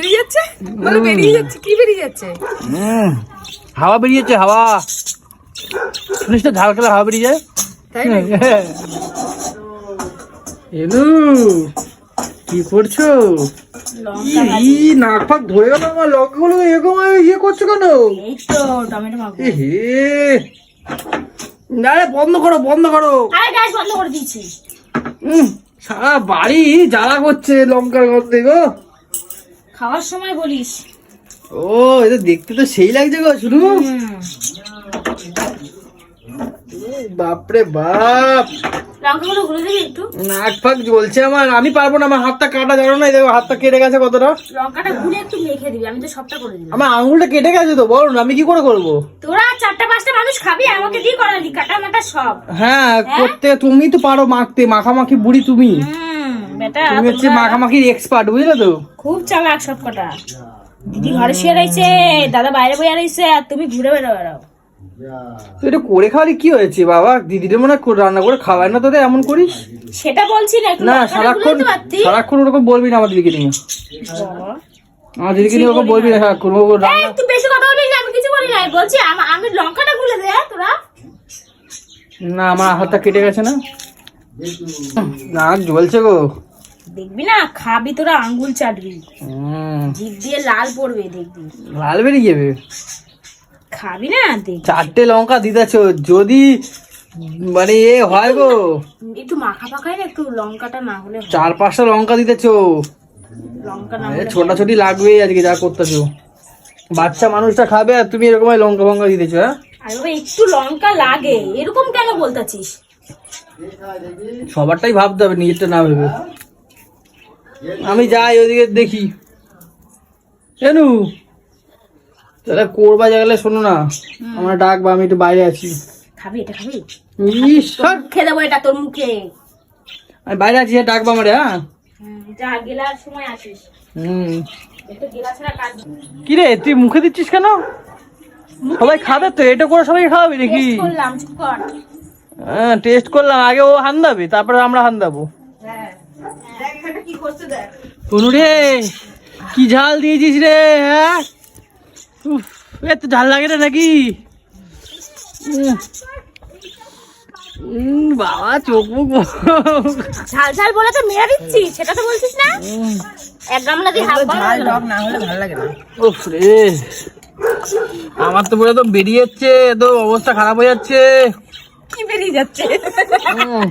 বেরিয়ে যাচ্ছে বলে বেরিয়ে যাচ্ছে কি বেরিয়ে যাচ্ছে? উম, হাওয়া বেরিয়েছে হাওয়া। শুনিস তো ঝাল খেলে হাওয়া বেরিয়ে যায়? তাই এলু কি করছ? ই নাক ফাক ধরে গেল আমার লঙ্কাগুলো এরকম ইয়ে করছ কেন? এই তো টমেটো মাখবো। হে। আরে বন্ধ করো বন্ধ করো। আরে গ্যাস বন্ধ করে দিয়েছি। সারা বাড়ি জ্বালা করছে লঙ্কার গন্ধে গো। খাওয়ার সময় বলিস। ও এটা দেখতে তো সেই লাগছে গো শুরু বাপরে বাপ। লঙ্কাগুলো ঘুরে দিবি একটু? নাক ফাক জ্বলছে আমার আমি পারব না আমার হাতটা কাটা জানো না দেখো হাতটা কেটে গেছে কতটা। লঙ্কাটা ঘুরে একটু মেখে দিবি আমি তো সবটা করে দিলাম আমার আঙুলটা কেটে গেছে তো বল আমি কি করে করব? তোরা চারটা পাঁচটা মানুষ খাবি আমাকে দিয়ে করালি কাটা মাটা সব। হ্যাঁ? করতে তুমি তো পারো মাখতে মাখামাখি বুড়ি তুমি। হুম। বেটা তুমি হচ্ছে মাখামাখির এক্সপার্ট বুঝলে তো? খুব চালাক দিদি ঘরে শুয়ে রয়েছে দাদা বাইরে বইয়া রয়েছে আর তুমি ঘুরে বেড়া বেড়াও। তুই এটা করে খাওয়ালে কি হয়েছে বাবা? দিদিদের মনে হয় রান্না করে খাওয়ায় না তোদের এমন করিস? সেটা বলছি না না সারাক্ষণ। সারাক্ষণ ওরকম বলবি না আমার দিদিকে নিয়ে। আমার দিদিকে নিয়ে ওরকম বলবি না সারাক্ষণ ও এই, রান্না তুই বেশি কথা বলিস আমি কিছু বলি নাই বলছি আমি লঙ্কাটা গুলে দে তোরা। না আমার হাতটা কেটে গেছে না। নাক জ্বলছে গো। দেখবি না? খাবি তোরা আঙ্গুল চাটবি। জিভ দিয়ে লাল পড়বে দেখবি। লাল বেরিয়ে যাবে? খাবি না দেখ চারটে লঙ্কা দিতেছ যদি মানে এ হয় গো। একটু মাখা পাখাই না? একটু লঙ্কাটা না হলে চার পাঁচটা লঙ্কা দিতেছ লঙ্কা না এ হলে ছোটাছুটি লাগবেই আজকে যা করতেছো। বাচ্চা মানুষটা খাবে আর তুমি এরকম লঙ্কা ফঙ্কা দিতেছ হ্যাঁ? আর একটু লঙ্কা লাগে। এরকম কেন বলতাছিস? সবারটাই ভাবতে হবে নিজেরটা না ভেবে। আমি যাই ওদিকে দেখি। কেনু তাহলে করবা গেলে শোনো না। আমার ডাক বা আমি একটু বাইরে আছি। খাবি এটা খাবি? ইস, দেবো এটা তোর মুখে। আমি বাইরে আছি হ্যাঁ, ডাকবা আমারে হ্যাঁ? হুম, যা গেলার সময় আসিস। হুম। একটু গেলা ছাড়া কাজ কি রে তুই মুখে দিচ্ছিস কেন? সবাই খাবে তো এটা করে সবাই খাওয়াবি নাকি? কর। হ্যাঁ টেস্ট করলাম আগে ও হান দাবে তারপরে আমরা হান দাবো হ্যাঁ কি করছে দেখ। তনু রে কি ঝাল দিয়েছিস রে হ্যাঁ? উফ, এত ঝাল লাগে রে নাকি? বাবা চোখ মুখ ঝাল ঝাল বলে তো মেরে দিচ্ছি সেটা তো বলছিস না? এক গামলা দিয়ে হাফ ঝাল টক না হলে ভালো লাগে না। উফ রে আমার তো পুরো তো বেরিয়ে যাচ্ছে তো অবস্থা খারাপ হয়ে যাচ্ছে। কি বেরিয়ে যাচ্ছে? উম,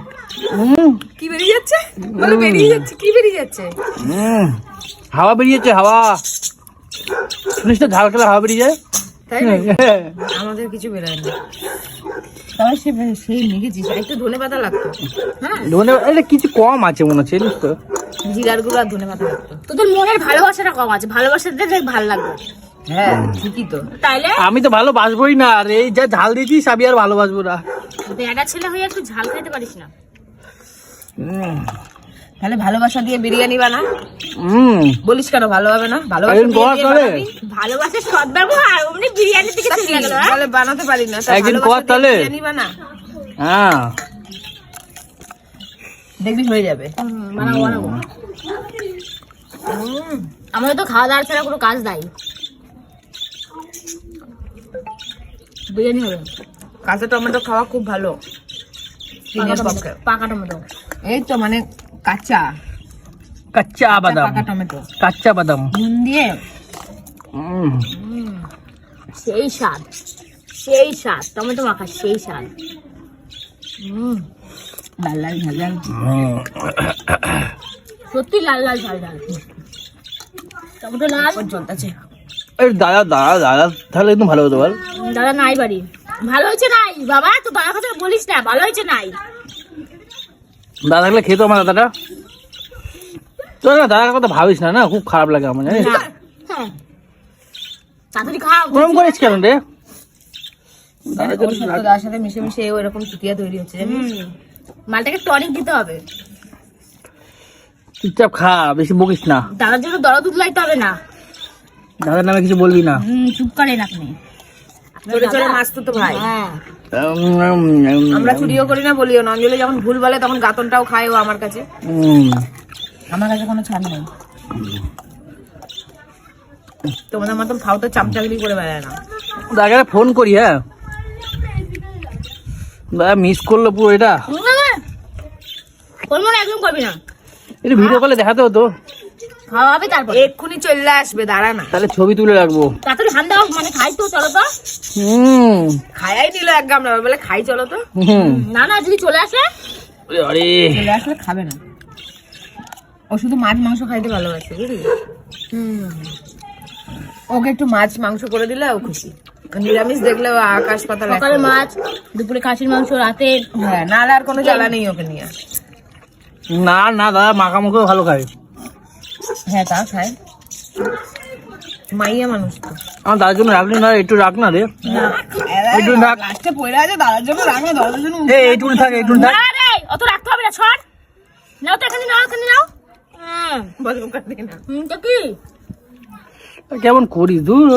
কি বেরিয়ে যাচ্ছে? বলে বেরিয়ে যাচ্ছে কি বেরিয়ে যাচ্ছে? উম। হাওয়া বেরিয়েছে হাওয়া। শুনিস ঝাল খেলে হাওয়া বেরিয়ে যায়? তাই আমাদের কিছু বেরোয় না। তবে সে সেই মেখেছিস একটু ধনে পাতা লাগতো। হ্যাঁ। ধনে এটা কিছু কম আছে মনে হচ্ছে জানিস তো। জিরার গুঁড়ো আর ধনে পাতা লাগতো। তোদের মনের ভালোবাসাটা কম আছে। ভালোবাসাটা দেখ ভালো লাগবে। হ্যাঁ। ঠিকই তো। তাইলে? আমি তো ভালোবাসবোই না। আর এই যা ঝাল দিয়েছিস আমি আর ভালোবাসবো না। বেড়া ছেলে হয়ে একটু ঝাল খাইতে পারিস না? তাহলে ভালোবাসা দিয়ে বিরিয়ানি বানা। হুম। বলিস কেন ভালো হবে না? ভালোবাসা অমনি বিরিয়ানি থেকে চলে গেল বলে বানাতে পারি না একদিন কর তাহলে। বানা। হ্যাঁ। দেখবি হয়ে যাবে। বানাবো বানাবো। আমাদের তো খাওয়া দাওয়া ছাড়া কোনো কাজ নাই। বিরিয়ানি হবে কাঁচা টমেটো খাওয়া খুব ভালো। পাকা টমেটো। এই তো মানে কাঁচা। কাচ্চা বাদাম। পাকা টমেটো। কাচ্চা বাদাম। নুন দিয়ে। সেই স্বাদ। সেই স্বাদ। টমেটো মাখা সেই স্বাদ। লাল লাল ঝাল ঝাল। সত্যি লাল লাল ঝাল ঝাল। টমেটো লাল। জ্বলতেছে এই দাদা দাদা দাদা তাহলে একদম ভালো হতো বল। দাদা নাই বাড়ি। ভালো হয়েছে নাই। বাবা তো দাদার কথা বলিস না। ভালো হয়েছে নাই। দাদা থাকলে খেতো আমার দাদাটা। তোর না দাদার কথা ভাবিস না না? খুব খারাপ লাগে আমার জানিস? না। করিস কেন রে? দাদার সাথে মিশে মিশে ওরকম চুটিয়া তৈরি হচ্ছে মালটাকে টনিক দিতে হবে। চুপচাপ খা বেশি বকিস না। দাদার জন্য দরদ উতলাইতে হবে না। দাদার নামে কিছু বলবি না। চুপ করেন আপনি। চলে চলে মাছ তো ভাই। হ্যাঁ। আমরা চুরিও করি না বলিও না। অঞ্জলি যখন ভুল বলে তখন গাতনটাও খায় ও আমার কাছে। আমার কাছে কোনো ছাড় নেই। তোমাদের মতন খাও তো চামচাগিরি করে বেড়ায় না। দাদাকে ফোন করি হ্যাঁ? দাদা মিস করল পুরো এটা। করব না একদম করবি না। একটু ভিডিও কলে দেখাতে হতো। খাওয়া হবে তারপর। এক্ষুনি চলে আসবে দাঁড়া না। তাহলে ছবি তুলে রাখব। ঠান্ডা মানে খাই তো চলো তো। হুম। খায়াই নিল এক গামলা বলে খাই চলো তো। হুম। না না যদি চলে আসে? আরে। চলে আসলে খাবে না। ও শুধু মাছ মাংস খাইতে ভালোবাসে বুঝলি? ওকে একটু মাছ মাংস করে দিলে ও খুশি। নিরামিষ দেখলে ও আকাশ পাতাল সকালে মাছ দুপুরে খাসির মাংস রাতে হ্যাঁ না আর কোনো জ্বালা নেই ওকে নিয়ে। না না দাদা মাখা মুখেও ভালো খায়। হ্যাঁ তা খায়। মাইয়া মানুষ তো। আমার দাদার জন্য রাখলি না একটু রাখ না রে। একটু রাখ। লাস্টে পড়ে আছে দাদার জন্য রাখো দাদার জন্য এই এইটুকু থাক এইটুকু থাক। না রে অত রাখতে হবে না ছড়। নাও তো এখানে নাও এখানে নাও। হুম কাটবে না হুম, তো কি? কেমন করিস দূর